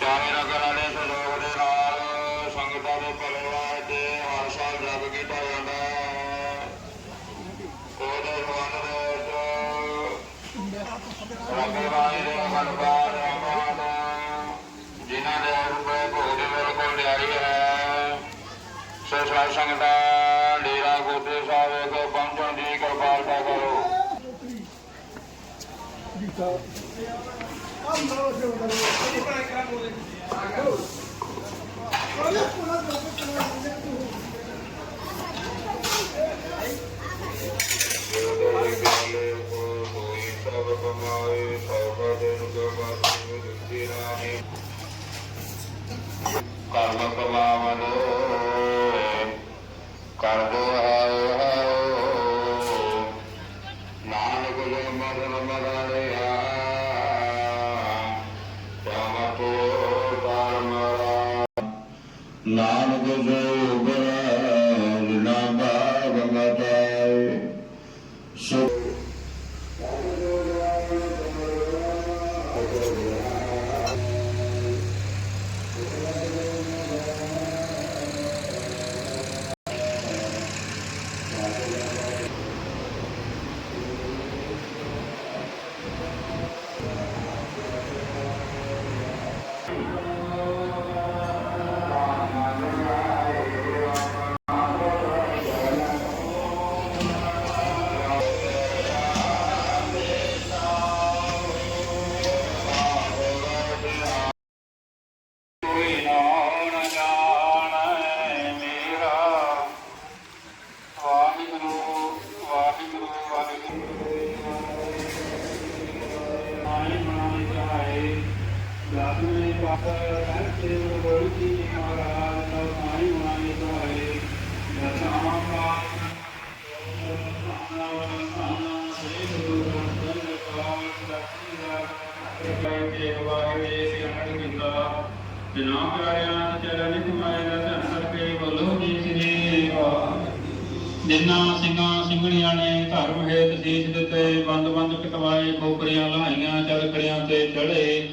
ਚਾਰੇ ਨਗਰ ਵਾਲੇ ਸਹਿਯੋਗ ਦੇ ਨਾਲ ਸੰਗਤਾਂ ਦੇ ਭਲੇ ਵਾਸਤੇ ਹਰ ਸਾਲ ਜਗ ਕੀਤਾ ਜਾਂਦਾ ਹੈ ਉਹਦੇ ਸੰਬੰਧ ਦੇ ਵਿੱਚ ਰੱਬੇ ਵਾਲੇ ਦੇ ਮਨਬਾਰ ਆਮਾਨ ਜਿਨ੍ਹਾਂ ਦੇ ਰੁਪਏ ਭੋਗ ਦੇ ਬਿਲਕੁਲ ਤਿਆਰੀ ਹੈ। ਸੋ ਸਾਧ ਸੰਗਤਾਂ ਕਰਮ ਕਮਾਵਨ ਕਰਦੋ ਹੈ ਜਨਾਬ ਪਿਆਰਿਆਂ ਚਰਨ ਕਮਾਏ ਦਾ ਧੰਨ ਜਿਨ੍ਹਾਂ ਸਿੰਘਾਂ ਸਿੰਘਣੀਆਂ ਨੇ, ਧਰਮ ਹੇਤ ਸੀਸ ਦਿੱਤੇ, ਬੰਦ ਬੰਦ ਕਟਵਾਏ, ਖੋਪਰੀਆਂ ਲਾਹੀਆਂ ਚੜ ਤੇ ਚੜੇ।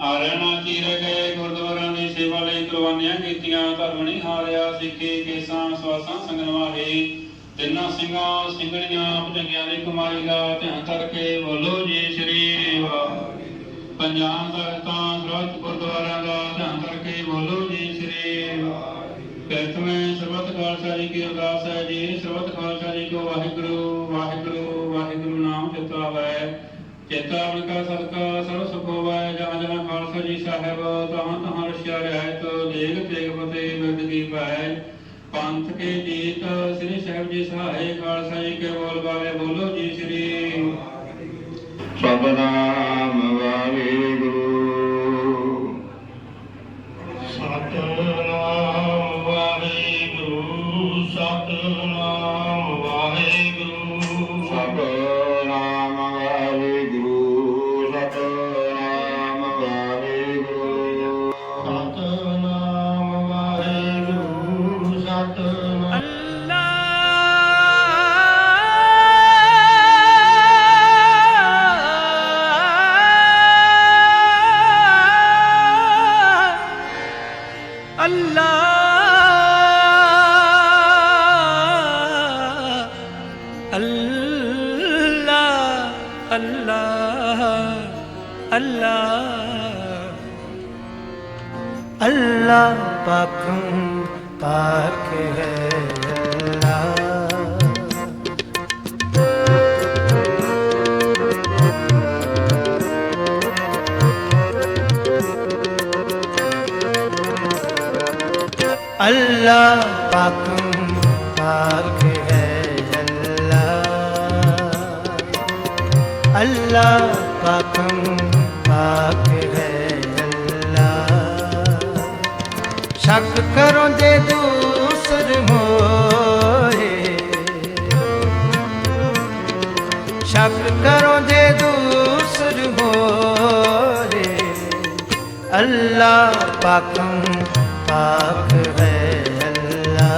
ਆਰਣਾ ਚੀਰੇ ਗਏ? ਗੁਰਦੁਆਰਾਂ ਦੀ ਸੇਵਾ ਲਈ ਕੁਰਬਾਨੀਆਂ ਕੀਤੀਆਂ, ਧਰਮ ਨਹੀਂ ਹਾਰਿਆ, ਸਿੱਖੀ, ਕੇਸਾਂ, ਸਵਾਸਾਂ ਸੰਗਨਵਾਹੀ ਤਿੰਨਾਂ ਸਿੰਘਾਂ ਸਿੰਘਣੀਆਂ ਭਜੰਗੀਆਂ ਦੀ ਕਮਾਈ ਦਾ ਧਿਆਨ ਕਰਕੇ ਬੋਲੋ ਜੀ ਸ੍ਰੀ ਵਾਹਿਗੁਰੂ ਪੰਜਾਬ ਤਖਤਾਂ ਸਰਬੱਤ ਗੁਰਦੁਆਰਿਆਂ ਦਾ ਧਿਆਨ ਕਰਕੇ ਬੋਲੋ ਜੀ ਸ੍ਰੀ ਕਿਰਤਵੇਂ ਸਰਬੱਤ ਖਾਲਸਾ ਜੀ ਕੀ ਅਰਦਾਸ ਹੈ ਜੀ। ਸਰਬੱਤ ਖਾਲਸਾ ਜੀ ਕੋ ਵਾਹਿਗੁਰੂ ਵਾਹਿਗੁਰੂ ਵਾਹਿਗੁਰੂ ਨਾਮ ਚਿਤਾ ਹੈ। ਚੇਤਾਵਨ ਕਾ ਸਦਕਾ, ਸਰਬ ਸੁਖ ਹੋਵੈ ਜਹਾਂ ਜਹਾਂ ਖਾਲਸਾ ਜੀ ਸਾਹਿਬ, ਤਹਾਂ ਤਹਾਂ ਰਸ਼ਿਆ ਰਹਿਤ, ਦੇਗ ਤੇਗ ਫਤੇ ਬਿਰਦ ਕੀ ਪੈ ਪੰਥ ਕੇ ਜੀਤ, ਸ੍ਰੀ ਸਾਹਿਬ ਜੀ ਸਹਾਏ ਖਾਲਸਾ ਜੀ ਕੇ ਬੋਲ ਬਾਲੇ ਬੋਲੋ ਜੀ ਸ੍ਰੀ। ਸਤਨਾਮ ਅੱਲਾ ਅਲਹ ਪੱਕੂ ਪਾਰਕ ਹੈ ਅੱਲਾਹ ਪੱਖ ਪਾਰਕ Allah pakum pak hai Allah ਸ਼ੱਕ ਕਰੋ ਜੇ ਦੂਸਰ ਹੋਏ ਸ਼ੱਕ ਕਰੋ ਜੇ ਦੂਸਰ ਹੋਏ ਅੱਲਾ ਪਾਕਮ ਪਾਕ ਹੈ ਅੱਲਾ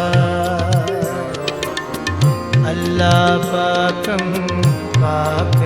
ਅੱਲਾ ਪਾਕਮ ਪਾਕ ਹੈ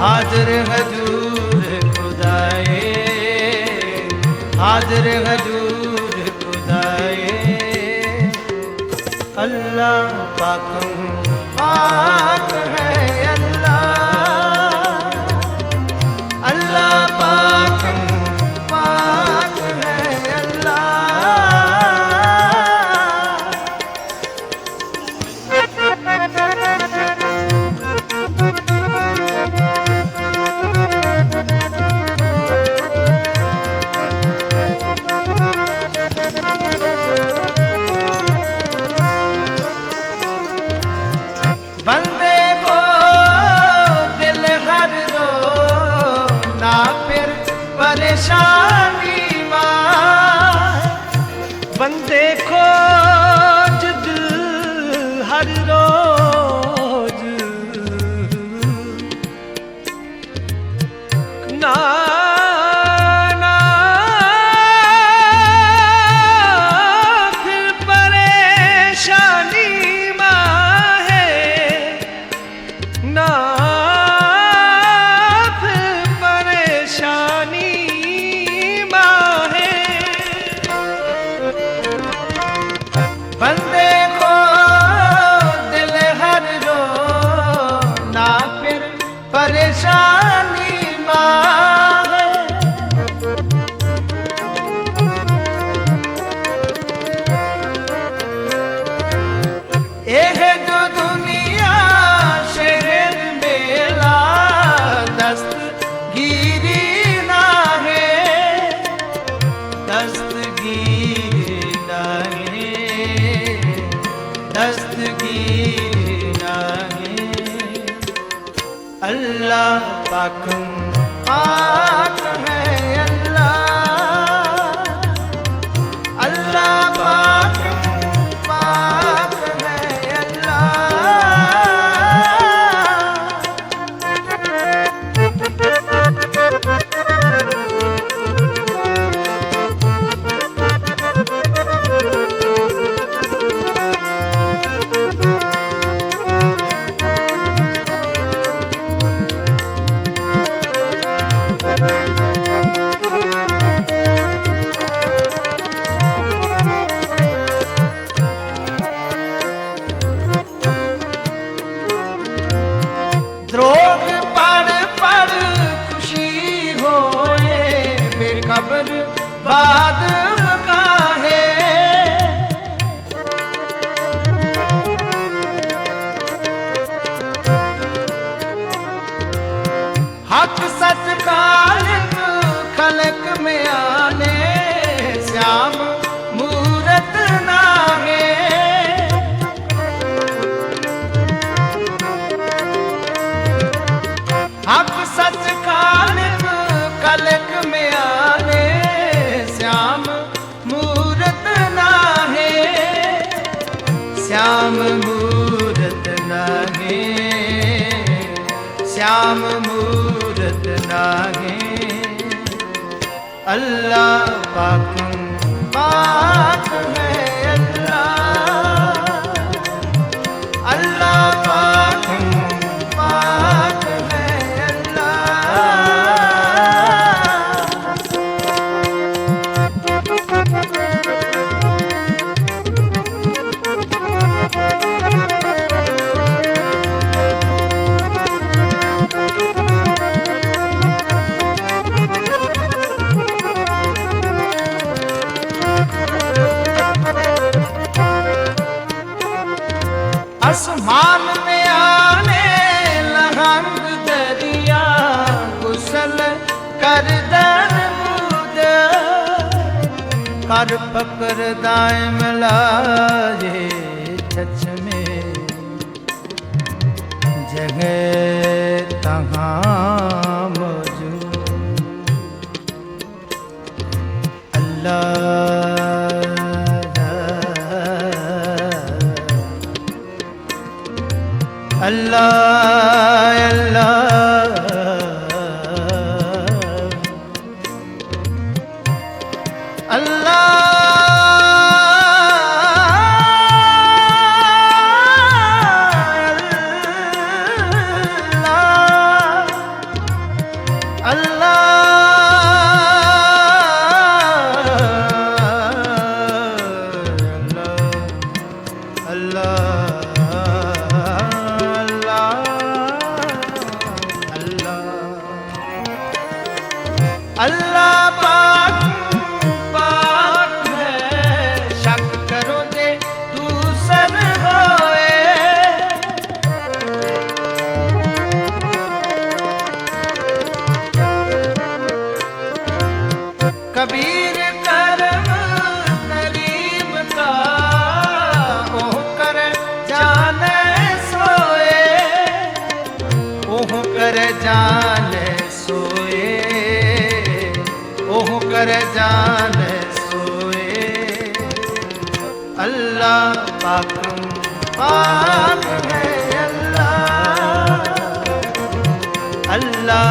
ਹਾਜ਼ਰ ਹਜ਼ੂਰ ਖੁਦਾਏ ਹਾਜ਼ਰ ਹਜ਼ੂਰ ਖੁਦਾਏ। ਅੱਲਾ ਨਾ ਫਿਰ ਪਰੇਸ਼ਾਨ ਤਖਮ ਆਖ ਹੈ। ਬਾਦ अल्लाह पाक कायम लाजे छछ में जगह तहाँ मौजूद अल्लाह अल्लाह अल्लाह अल्लाह ਅੱਲਾ ਪਾਕ ਸ਼ੱਕ ਕਰੋ ਜੇ ਦੂਸਰ ਕਬੀਰ ਕਰਮ ਕਰੀਮ ਉਹ ਕਰ ਉਹ ਕਰ ਜਾਣੇ ਸੋਏ। ਅੱਲਾ ਪਾਕਮ ਪਾਕ ਹੈ ਅੱਲਾ ਅੱਲਾ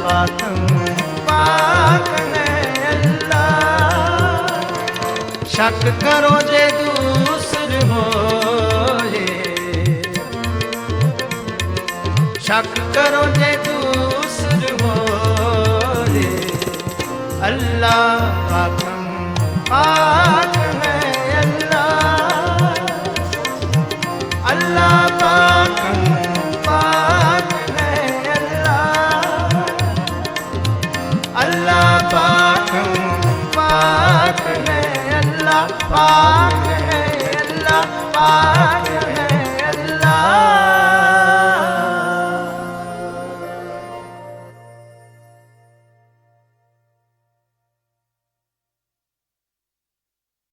ਪਾਕਮ ਅੱਲਾ ਸ਼ੱਕ ਕਰੋ ਜੇ ਦੂਸਰ ਹੋਏ। ਸ਼ੱਕ ਕਰੋ ਜੇ अल्लाह पाकम पाक है अल्लाह अल्लाह पाकम पाक है अल्लाह अल्लाह पाक पाक है अल्लाह पाक है अल्लाह पाक